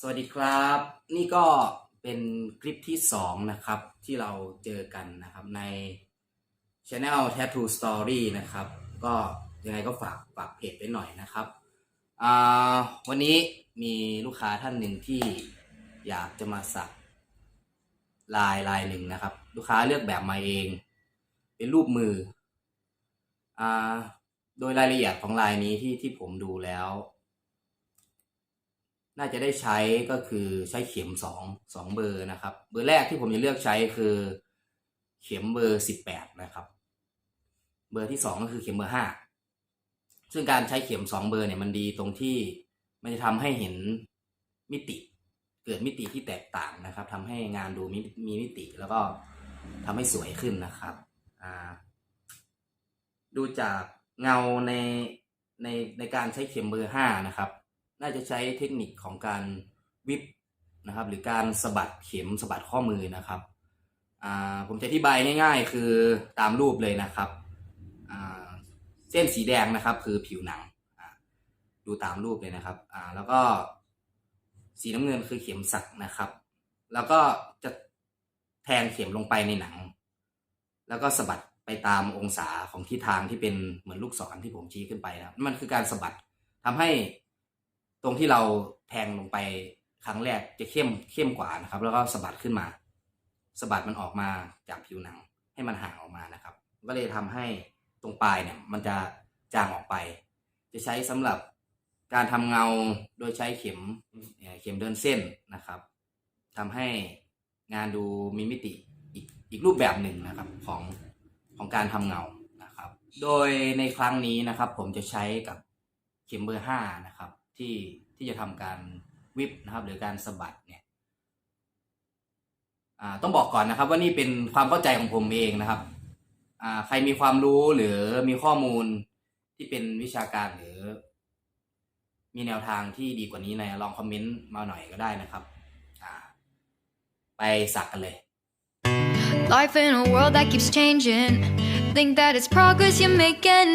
สวัสดีครับ นี่ก็เป็นคลิปที่สองนะครับ ที่เราเจอกันนะครับใน Channel Tattoo Story นะครับ ก็ยังไงก็ฝากฝากเพจไว้หน่อยนะครับ วันนี้มีลูกค้าท่านหนึ่งที่อยากจะมาสักลายลายหนึ่งนะครับ ลูกค้าเลือกแบบมาเอง เป็นรูปมืออโดยรายละเอียดของลายนี้ที่ที่ผมดูแล้ว น่าจะได้ใช้ก็คือใช้เข็มสองสองเบอร์นะครับ เบอร์แรกที่ผมจะเลือกใช้คือเข็มเบอร์สิบแปดนะครับ เบอร์ที่สองก็คือเข็มเบอร์ห้าซึ่งการใช้เข็มสองเบอร์เนี่ยมันดีตรงที่มันจะทำให้เห็นมิติ เกิดมิติที่แตกต่างนะครับทำให้งานดูมีมีมิติแล้วก็ทำให้สวยขึ้นนะครับอ่าดูจากเงาในในในการใช้เข็มเบอร์ห้านะครับ น่าจะใช้เทคนิคของการวิบนะครับ หรือการสะบัดเข็มสะบัดข้อมือนะครับผมจะอธิบายง่ายๆ คือตามรูปเลยนะครับเส้นสีแดงนะครับ คือผิวหนังดูตามรูปเลยนะครับแล้วก็สีน้ำเงินคือเข็มสักนะครับ แล้วก็จะแทงเข็มลงไปในหนัง แล้วก็สะบัดไปตามองศาของทิศทางที่เป็นเหมือนลูกศรที่ผมชี้ขึ้นไปนะครับ มันคือการสะบัดทำให้ ตรงที่เราแทงลงไปครั้งแรกจะเข้มเข้มกว่านะครับ แล้วก็สะบัดขึ้นมาสะบัดมันออกมาจากผิวหนังให้มันห่างออกมานะครับ ก็เลยทำให้ตรงปลายเนี่ย มันจะจางออกไป จะใช้สำหรับการทำเงาโดยใช้เข็มเข็มเดินเส้นนะครับทำให้งานดูมีมิติอีกอีกรูปแบบหนึ่งนะครับของของการทำเงานะครับ โดยในครั้งนี้นะครับ ผมจะใช้กับเข็มเบอร์ห้านะครับ ที่ที่จะทำการวิบนะครับ หรือการสะบัดเนี่ยอ่าต้องบอกก่อนนะครับ ว่านี่เป็นความเข้าใจของผมเองนะครับอ่าใครมีความรู้หรือมีข้อมูลที่เป็นวิชาการหรือ มีแนวทางที่ดีกว่านี้ในลองคอมเมนต์มาหน่อยก็ได้นะครับอ่าไปสักกันเลย Life in a world that keeps changing. Think that it's progress you're making.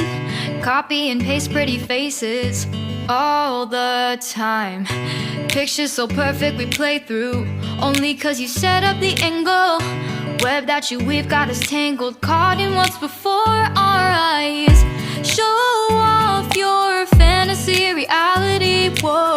Copy and paste pretty faces all the time. Pictures so perfect we play through. Only cause you set up the angle. Web that you weave got us tangled. Caught in what's before our eyes. Show off your fantasy reality. Whoa,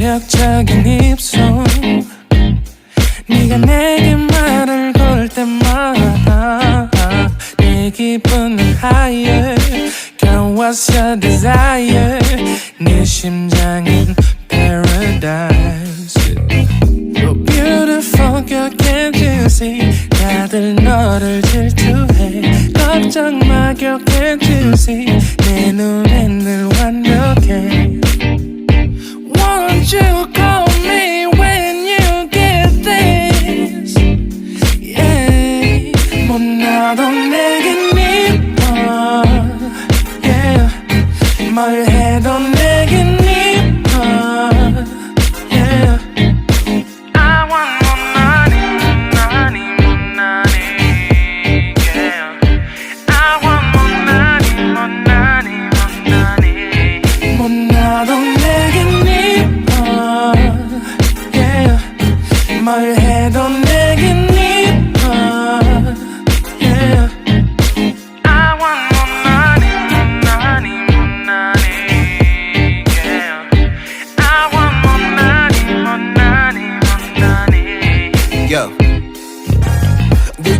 매력적인 입술 네가 내게 말을 걸 때마다 내 기분은 higher Girl what's your desire 네 심장은 paradise see 다들 너를 질투해 걱정 마 you see 내 눈엔 늘 완벽해 Won't you call me when you get this yeah 못나도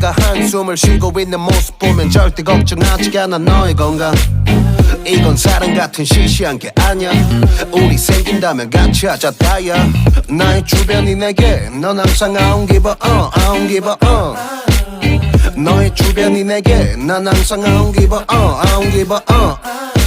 네가 한숨을 쉬고 있는 모습 보면 절대 걱정하지 않아. 너의 건강. 이건 사랑 같은 시시한 게 아니야. 우리 생긴다면 같이 하자 다야 나의 주변이 내게 넌 항상 uh, I don't give uh 너의 주변이 내게 난 항상 uh, I don't give uh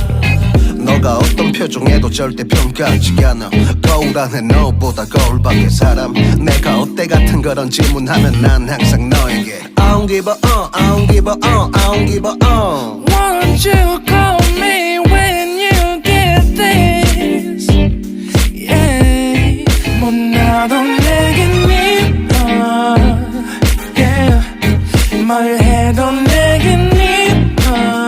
너가 어떤 표정에도 절대 평가하지 않아 거울 안에 너보다 거울 밖에 사람 내가 어때 같은 그런 질문하면 난 항상 너에게 I don't give a uh, I don't give a uh, I don't give a uh Won't you call me when you get this? Yeah. 못나도 내겐 미워. Yeah. 뭘 해도 내겐 미워.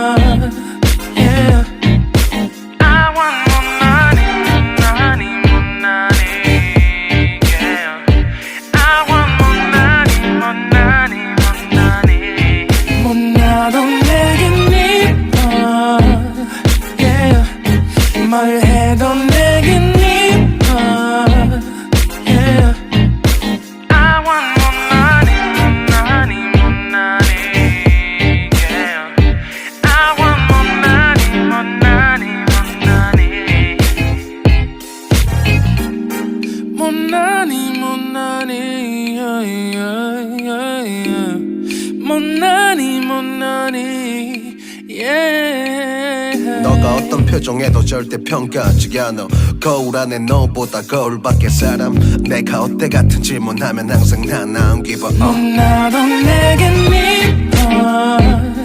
표정에도 절대 평가하지 않아. 거울 안에 너보다 거울 밖에 사람. 내가 어때 같은 질문하면 항상 don't give a uh 나도 내겐 미워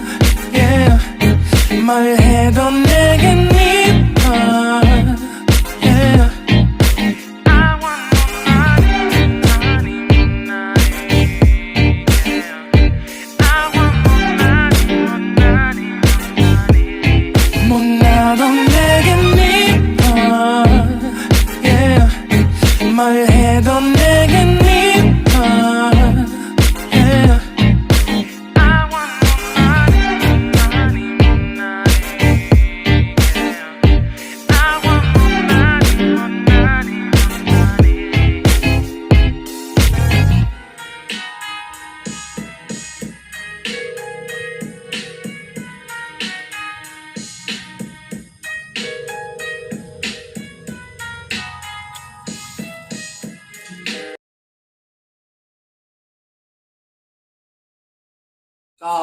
ก็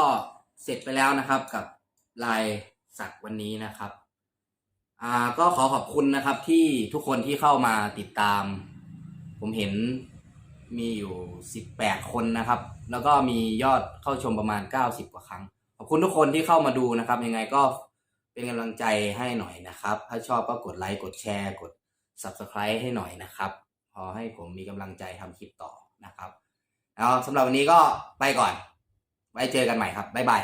เสร็จไปแล้วนะครับกับลายสักวันนี้นะครับอ่าก็ขอขอบคุณนะครับที่ทุกคนที่เข้ามาติดตาม ผมเห็นมีอยู่สิบแปดคนนะครับ แล้วก็มียอดเข้าชมประมาณเก้าสิบกว่าครั้ง ขอบคุณทุกคนที่เข้ามาดูนะครับ ยังไงก็เป็นกำลังใจให้หน่อยนะครับ ถ้าชอบก็กดไลค์กดแชร์กด subscribe ให้หน่อยนะครับ พอให้ผมมีกำลังใจทำคลิปต่อนะครับแล้วสำหรับวันนี้ก็ไปก่อน ไว้เจอกันใหม่ครับบ๊ายบาย